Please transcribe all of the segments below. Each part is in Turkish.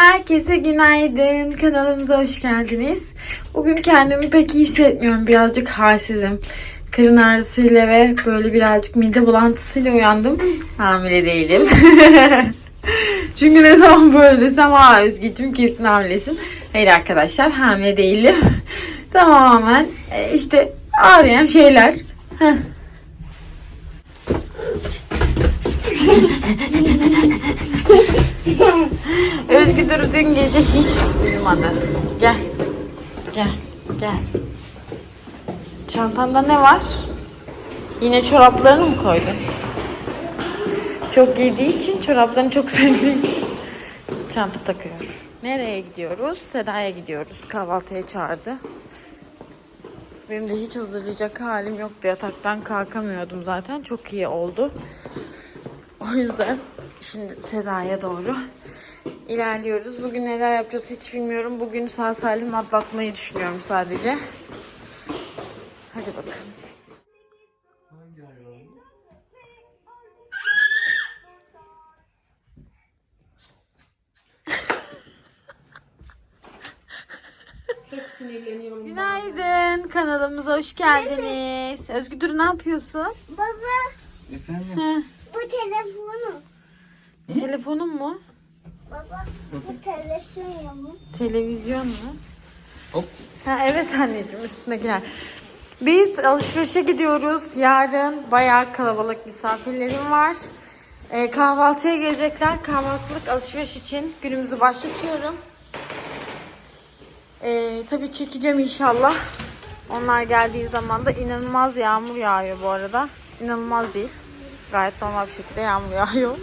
Herkese günaydın. Kanalımıza hoş geldiniz. Bugün kendimi pek iyi hissetmiyorum. Birazcık halsizim. Karın ağrısıyla ve böyle birazcık mide bulantısıyla uyandım. Hamile değilim. Çünkü ne zaman böyle desem aa Özgeciğim kesin hamilesin. Hayır arkadaşlar hamile değilim. Tamamen e, işte ağrıyan şeyler. Heh. Özgü Duru dün gece hiç uyumadı. Gel. Gel. Gel. Çantanda ne var? Yine çoraplarını mı koydun? Çok giydiği için çoraplarını çok sevdiği için çanta takıyor. Nereye gidiyoruz? Seda'ya gidiyoruz. Kahvaltıya çağırdı. Benim de hiç hazırlayacak halim yoktu. Yataktan kalkamıyordum zaten. Çok iyi oldu. O yüzden şimdi Seda'ya doğru ilerliyoruz. Bugün neler yapacağız hiç bilmiyorum. Bugün sağ salim atlatmayı düşünüyorum sadece. Hadi bakalım. Çok sinirleniyorum. Günaydın. Kanalımıza hoş geldiniz. Özgür ne yapıyorsun? Baba Efendim? Heh, bu telefonu. Telefonun mu? Baba bu telefon mu? Televizyon mu? Hop. Ha, evet anneciğim üstündekiler. Biz alışverişe gidiyoruz. Yarın bayağı kalabalık misafirlerim var. Ee, kahvaltıya gelecekler. Kahvaltılık alışveriş için günümüzü başlatıyorum. Ee, tabii çekeceğim inşallah. Onlar geldiği zaman da inanılmaz yağmur yağıyor bu arada. İnanılmaz değil. Gayet normal bir şekilde yağmur yağıyor.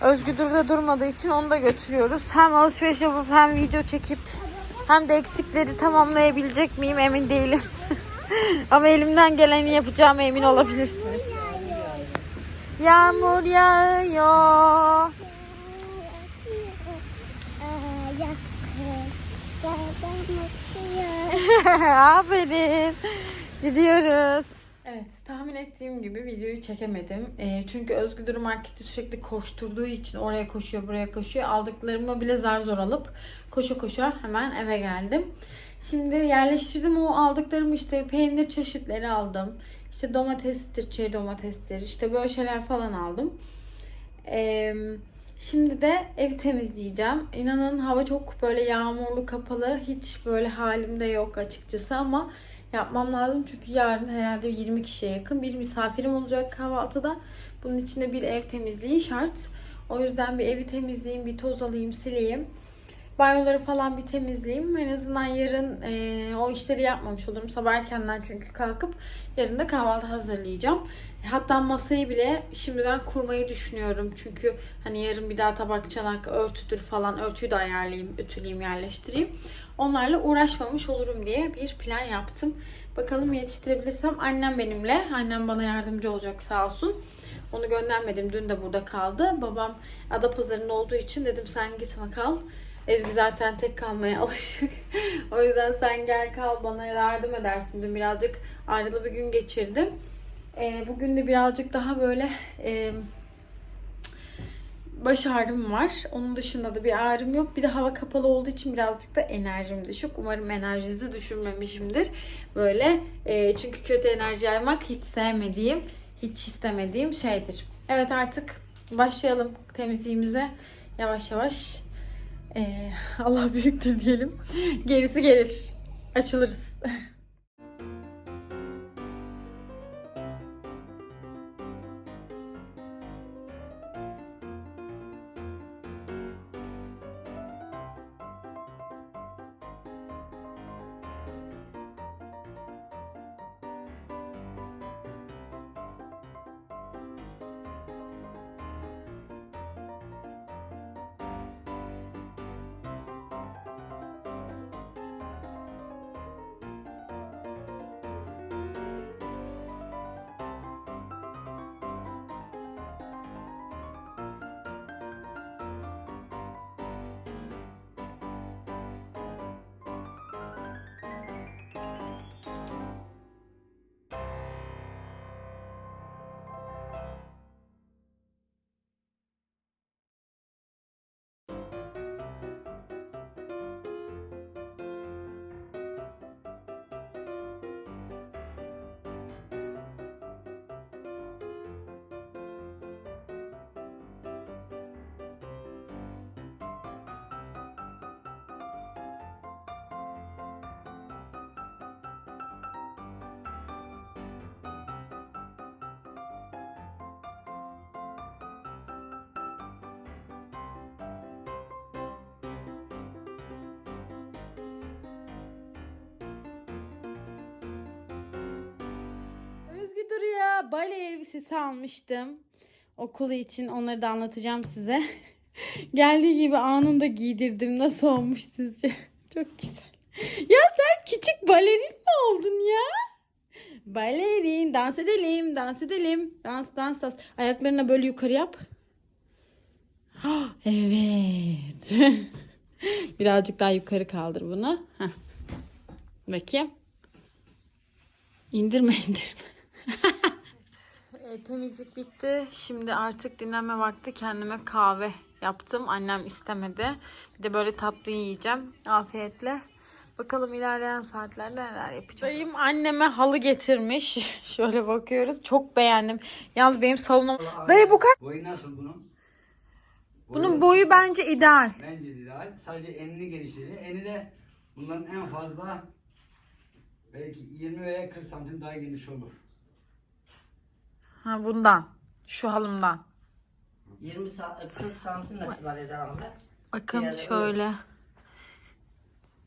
Özgür Dur'da durmadığı için onu da götürüyoruz. Hem alışveriş yapıp hem video çekip hem de eksikleri tamamlayabilecek miyim emin değilim. Ama elimden geleni yapacağıma emin olabilirsiniz. Yağmur yağıyor. Aferin. Gidiyoruz. Evet tahmin ettiğim gibi videoyu çekemedim. Ee, çünkü Özgür Duru Market'i sürekli koşturduğu için oraya koşuyor buraya koşuyor. Aldıklarımı bile zar zor alıp koşa koşa hemen eve geldim. Şimdi yerleştirdim o aldıklarımı işte peynir çeşitleri aldım. İşte domatestir, çeri domatestir işte böyle şeyler falan aldım. Eee Şimdi de evi temizleyeceğim. İnanın hava çok böyle yağmurlu, kapalı. Hiç böyle halimde yok açıkçası ama yapmam lazım. Çünkü yarın herhalde 20 kişiye yakın bir misafirim olacak kahvaltıda. Bunun içinde bir ev temizliği şart. O yüzden bir evi temizleyeyim, bir toz alayım, sileyim. Banyoları falan bir temizleyeyim. En azından yarın eee, o işleri yapmamış olurum. Sabah erkenden çünkü kalkıp yarın da kahvaltı hazırlayacağım. Hatta masayı bile şimdiden kurmayı düşünüyorum. Çünkü hani yarın bir daha tabak, çanak, örtüdür falan örtüyü de ayarlayayım, ütüleyeyim, yerleştireyim. Onlarla uğraşmamış olurum diye bir plan yaptım. Bakalım yetiştirebilirsem annem benimle. Annem bana yardımcı olacak sağ olsun. Onu göndermedim. Dün de burada kaldı. Babam Adapazarı'nda olduğu için dedim sen gitme kal. Ezgi zaten tek kalmaya alışık. o yüzden sen gel kal bana yardım edersin. Dün birazcık ayrılı bir gün geçirdim. Ee, bugün de birazcık daha böyle e, baş ağrım var. Onun dışında da bir ağrım yok. Bir de hava kapalı olduğu için birazcık da enerjim düşük. Umarım enerjinizi düşürmemişimdir. Böyle e, çünkü kötü enerji yaymak hiç sevmediğim, hiç istemediğim şeydir. Evet artık başlayalım temizliğimize. Yavaş yavaş. E, Allah büyüktür diyelim. Gerisi gelir. Açılırız. buraya bale elbisesi almıştım. Okulu için onları da anlatacağım size. Geldiği gibi anında giydirdim. Nasıl olmuş sizce? Çok güzel. Ya sen küçük balerin mi oldun ya? Balerin. Dans edelim. Dans edelim. Dans dans dans. Ayaklarını böyle yukarı yap. Ah, Evet. Birazcık daha yukarı kaldır bunu. Heh. Bakayım. İndirme indirme. E, temizlik bitti. Şimdi artık dinlenme vakti. Kendime kahve yaptım. Annem istemedi. Bir de böyle tatlı yiyeceğim. Afiyetle. Bakalım ilerleyen saatlerde neler yapacağız. Dayım anneme halı getirmiş. Şöyle bakıyoruz. Çok beğendim. Yalnız benim salonum... Dayı bu kaç? Boyu nasıl bunun? Bunun boyu bence ideal. Bence ideal. Sadece enini genişledi. Eni de bunların en fazla belki 20 veya 40 santim daha geniş olur. Ha bundan. Şu halımdan. 20 sa- 40 santim ne kadar eder Ahmet? Bakın şöyle.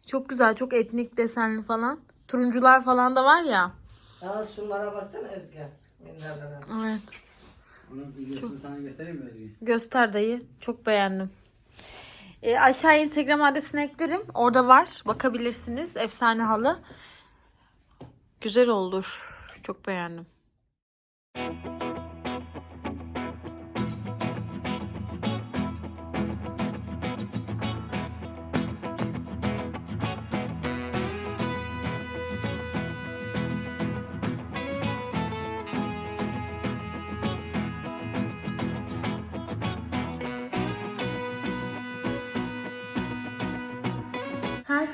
Çok güzel, çok etnik desenli falan. Turuncular falan da var ya. Yalnız şunlara baksana Özge. Minderlere. Evet. Onun videosunu sana göstereyim mi? Göster dayı. Çok beğendim. E, aşağıya Instagram adresini eklerim. Orada var. Bakabilirsiniz. Efsane halı. Güzel olur. Çok beğendim.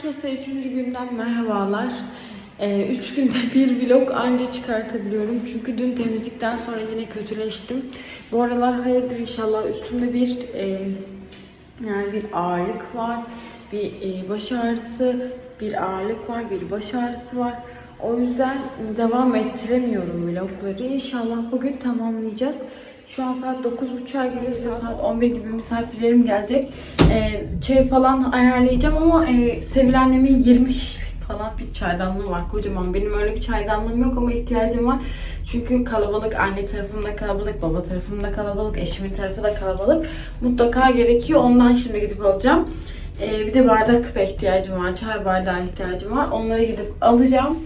Herkese üçüncü günden merhabalar. Ee, üç günde bir vlog anca çıkartabiliyorum. Çünkü dün temizlikten sonra yine kötüleştim. Bu aralar hayırdır inşallah üstümde bir e, yani bir ağırlık var. Bir e, baş ağrısı, bir ağırlık var, bir baş ağrısı var. O yüzden devam ettiremiyorum vlogları. İnşallah bugün tamamlayacağız. Şu an saat 9.30'a geliyor. Saat 11 gibi misafirlerim gelecek. Ee, çay falan ayarlayacağım ama e, Sevil annemin 20 falan bir çaydanlığı var. Kocaman. Benim öyle bir çaydanlığım yok ama ihtiyacım var. Çünkü kalabalık. Anne tarafımda kalabalık, baba tarafımda kalabalık, eşimin tarafı da kalabalık. Mutlaka gerekiyor. Ondan şimdi gidip alacağım. Ee, bir de bardak da ihtiyacım var. Çay bardağı ihtiyacım var. Onları gidip alacağım.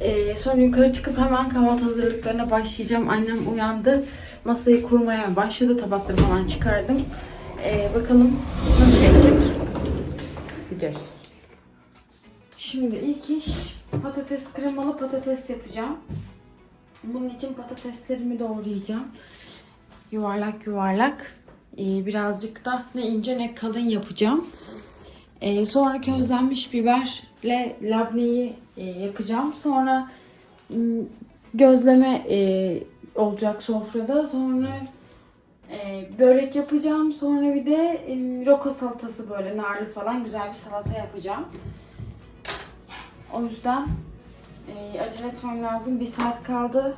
Ee, sonra yukarı çıkıp hemen kahvaltı hazırlıklarına başlayacağım. Annem uyandı. Masayı kurmaya başladı. Tabakları falan çıkardım. Ee, bakalım nasıl gelecek. Gidiyoruz. Şimdi ilk iş patates kremalı patates yapacağım. Bunun için patateslerimi doğrayacağım. Yuvarlak yuvarlak. Ee, birazcık da ne ince ne kalın yapacağım. Ee, sonra közlenmiş biberle labneyi e, yapacağım. Sonra gözleme e, olacak sofrada. Sonra e, börek yapacağım. Sonra bir de e, roko salatası böyle narlı falan güzel bir salata yapacağım. O yüzden e, acele etmem lazım. Bir saat kaldı.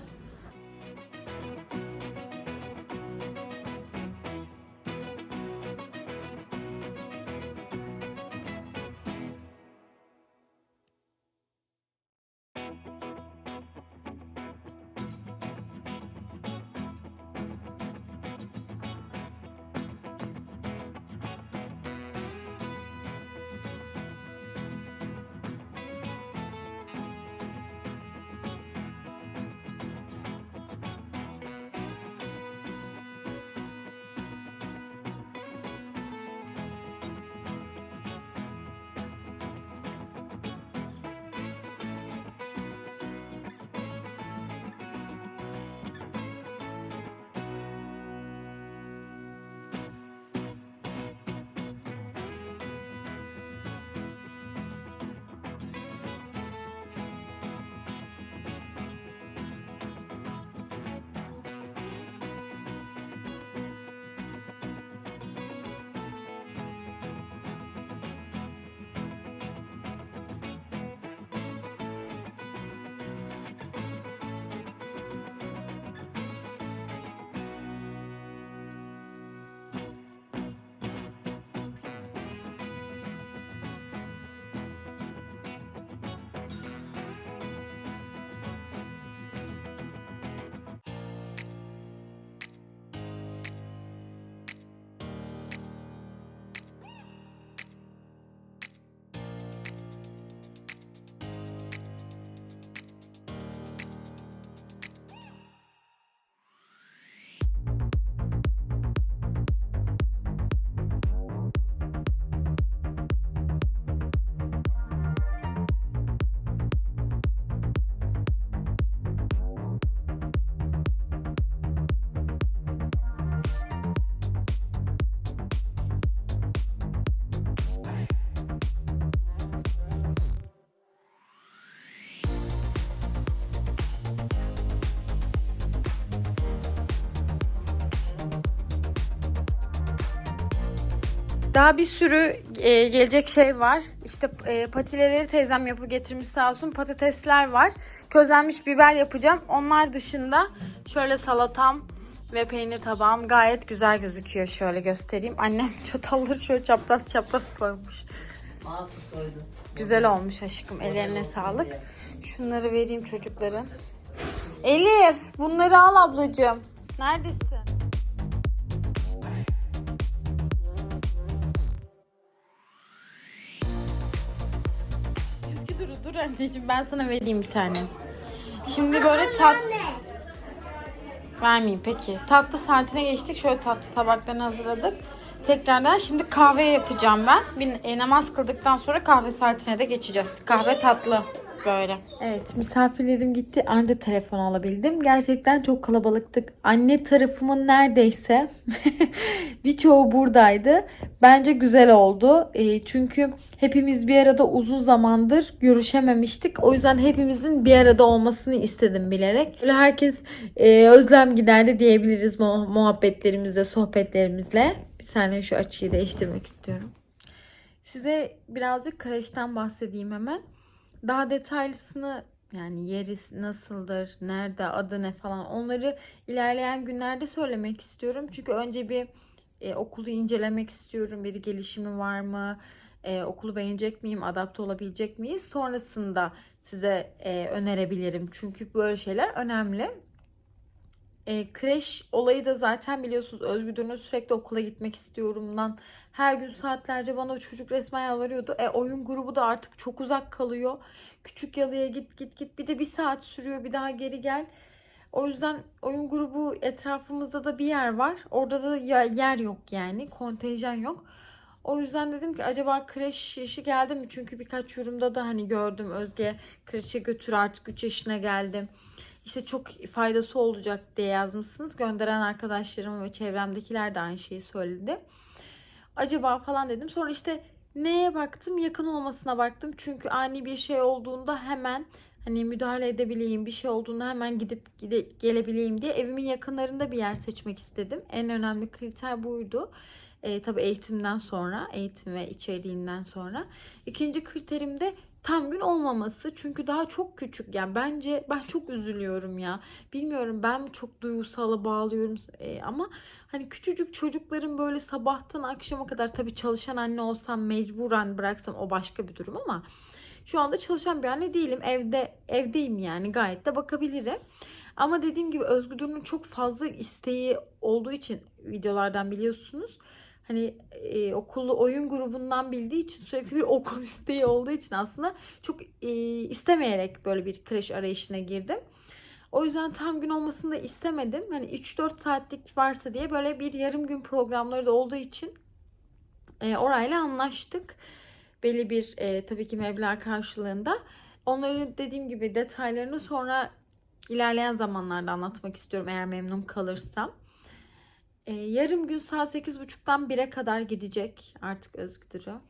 Daha bir sürü e, gelecek şey var. İşte e, patileleri teyzem yapıp getirmiş sağ olsun. Patatesler var. Közlenmiş biber yapacağım. Onlar dışında şöyle salatam ve peynir tabağım gayet güzel gözüküyor. Şöyle göstereyim. Annem çatalları şöyle çapraz çapraz koymuş. Mahsus koydu. Güzel olmuş aşkım. Ellerine sağlık. Şunları vereyim çocukların. Elif bunları al ablacığım. Neredesin? Anneciğim ben sana vereyim bir tane. Şimdi böyle tat... Vermeyeyim peki. Tatlı saatine geçtik. Şöyle tatlı tabaklarını hazırladık. Tekrardan şimdi kahve yapacağım ben. Bir namaz kıldıktan sonra kahve saatine de geçeceğiz. Kahve tatlı böyle. Evet misafirlerim gitti anca telefon alabildim. Gerçekten çok kalabalıktık. Anne tarafımın neredeyse birçoğu buradaydı. Bence güzel oldu. E, çünkü hepimiz bir arada uzun zamandır görüşememiştik. O yüzden hepimizin bir arada olmasını istedim bilerek. Böyle herkes e, özlem giderdi diyebiliriz mu- muhabbetlerimizle, sohbetlerimizle. Bir saniye şu açıyı değiştirmek istiyorum. Size birazcık kreşten bahsedeyim hemen. Daha detaylısını yani yeri nasıldır, nerede, adı ne falan onları ilerleyen günlerde söylemek istiyorum. Çünkü önce bir e, okulu incelemek istiyorum. Bir gelişimi var mı? E, okulu beğenecek miyim? Adapte olabilecek miyiz? Sonrasında size e, önerebilirim. Çünkü böyle şeyler önemli. E, kreş olayı da zaten biliyorsunuz Özgür'ün sürekli okula gitmek istiyorumdan her gün saatlerce bana çocuk resmen yalvarıyordu. E oyun grubu da artık çok uzak kalıyor. Küçük yalıya git git git bir de bir saat sürüyor bir daha geri gel. O yüzden oyun grubu etrafımızda da bir yer var. Orada da yer yok yani kontenjan yok. O yüzden dedim ki acaba kreş yaşı geldi mi? Çünkü birkaç yorumda da hani gördüm Özge kreşe götür artık 3 yaşına geldim. İşte çok faydası olacak diye yazmışsınız. Gönderen arkadaşlarım ve çevremdekiler de aynı şeyi söyledi. Acaba falan dedim. Sonra işte neye baktım? Yakın olmasına baktım. Çünkü ani bir şey olduğunda hemen hani müdahale edebileyim. Bir şey olduğunda hemen gidip gide, gelebileyim diye evimin yakınlarında bir yer seçmek istedim. En önemli kriter buydu. E, tabii eğitimden sonra, eğitim ve içeriğinden sonra. İkinci kriterim de tam gün olmaması. Çünkü daha çok küçük. Yani bence ben çok üzülüyorum ya. Bilmiyorum ben mi çok duygusala bağlıyorum e, ama hani küçücük çocukların böyle sabahtan akşama kadar tabii çalışan anne olsam mecburen bıraksam o başka bir durum ama şu anda çalışan bir anne değilim. Evde evdeyim yani gayet de bakabilirim. Ama dediğim gibi Özgür çok fazla isteği olduğu için videolardan biliyorsunuz. Hani e, okullu oyun grubundan bildiği için sürekli bir okul isteği olduğu için aslında çok e, istemeyerek böyle bir kreş arayışına girdim. O yüzden tam gün olmasını da istemedim. Hani 3-4 saatlik varsa diye böyle bir yarım gün programları da olduğu için e, orayla anlaştık. Belli bir e, tabii ki meblağ karşılığında. Onları dediğim gibi detaylarını sonra ilerleyen zamanlarda anlatmak istiyorum eğer memnun kalırsam. E, yarım gün saat 8.30'dan 1'e kadar gidecek artık Özgür'ü.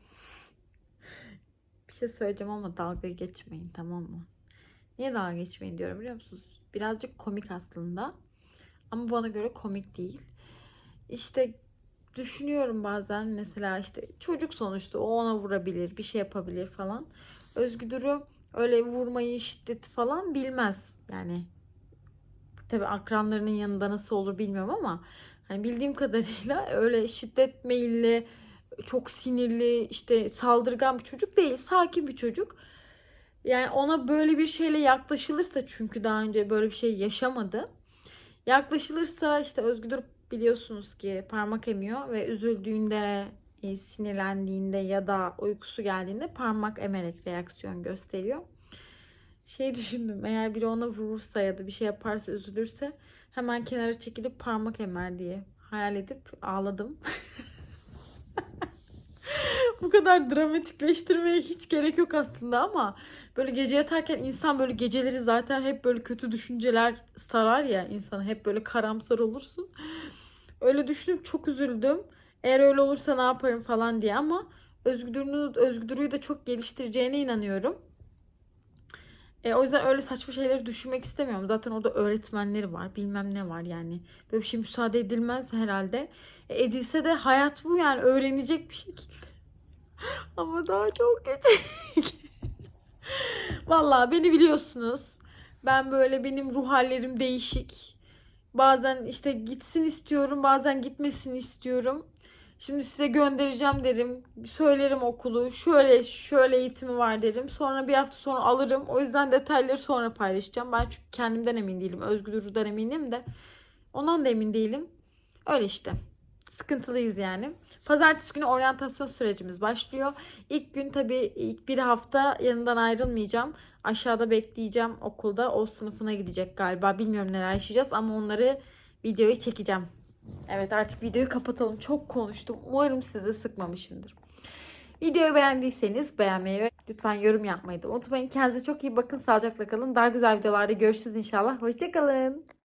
Bir şey söyleyeceğim ama dalga geçmeyin tamam mı? Niye dalga geçmeyin diyorum biliyor musunuz? Birazcık komik aslında. Ama bana göre komik değil. İşte düşünüyorum bazen mesela işte çocuk sonuçta o ona vurabilir, bir şey yapabilir falan. Özgür'ü öyle vurmayı, şiddeti falan bilmez. Yani tabii akranlarının yanında nasıl olur bilmiyorum ama hani bildiğim kadarıyla öyle şiddet meyilli, çok sinirli, işte saldırgan bir çocuk değil. Sakin bir çocuk. Yani ona böyle bir şeyle yaklaşılırsa çünkü daha önce böyle bir şey yaşamadı. Yaklaşılırsa işte Özgür biliyorsunuz ki parmak emiyor ve üzüldüğünde, e, sinirlendiğinde ya da uykusu geldiğinde parmak emerek reaksiyon gösteriyor. Şey düşündüm eğer biri ona vurursa ya da bir şey yaparsa üzülürse hemen kenara çekilip parmak emer diye hayal edip ağladım. Bu kadar dramatikleştirmeye hiç gerek yok aslında ama böyle gece yatarken insan böyle geceleri zaten hep böyle kötü düşünceler sarar ya insanı hep böyle karamsar olursun. Öyle düşünüp çok üzüldüm. Eğer öyle olursa ne yaparım falan diye ama Özgür'ünü Özgür'ü de çok geliştireceğine inanıyorum. E, o yüzden öyle saçma şeyleri düşünmek istemiyorum. Zaten orada öğretmenleri var. Bilmem ne var yani. Böyle bir şey müsaade edilmez herhalde. E, edilse de hayat bu yani. Öğrenecek bir şekilde. Ama daha çok geç. Vallahi beni biliyorsunuz. Ben böyle benim ruh hallerim değişik. Bazen işte gitsin istiyorum, bazen gitmesini istiyorum. Şimdi size göndereceğim derim. Söylerim okulu. Şöyle şöyle eğitimi var derim. Sonra bir hafta sonra alırım. O yüzden detayları sonra paylaşacağım. Ben çünkü kendimden emin değilim. Özgür'den eminim de. Ondan da emin değilim. Öyle işte. Sıkıntılıyız yani. Pazartesi günü oryantasyon sürecimiz başlıyor. İlk gün tabii ilk bir hafta yanından ayrılmayacağım. Aşağıda bekleyeceğim okulda. O sınıfına gidecek galiba. Bilmiyorum neler yaşayacağız ama onları videoyu çekeceğim. Evet artık videoyu kapatalım. Çok konuştum. Umarım sizi sıkmamışımdır. Videoyu beğendiyseniz beğenmeyi ve lütfen yorum yapmayı da unutmayın. Kendinize çok iyi bakın. Sağlıcakla kalın. Daha güzel videolarda görüşürüz inşallah. Hoşçakalın.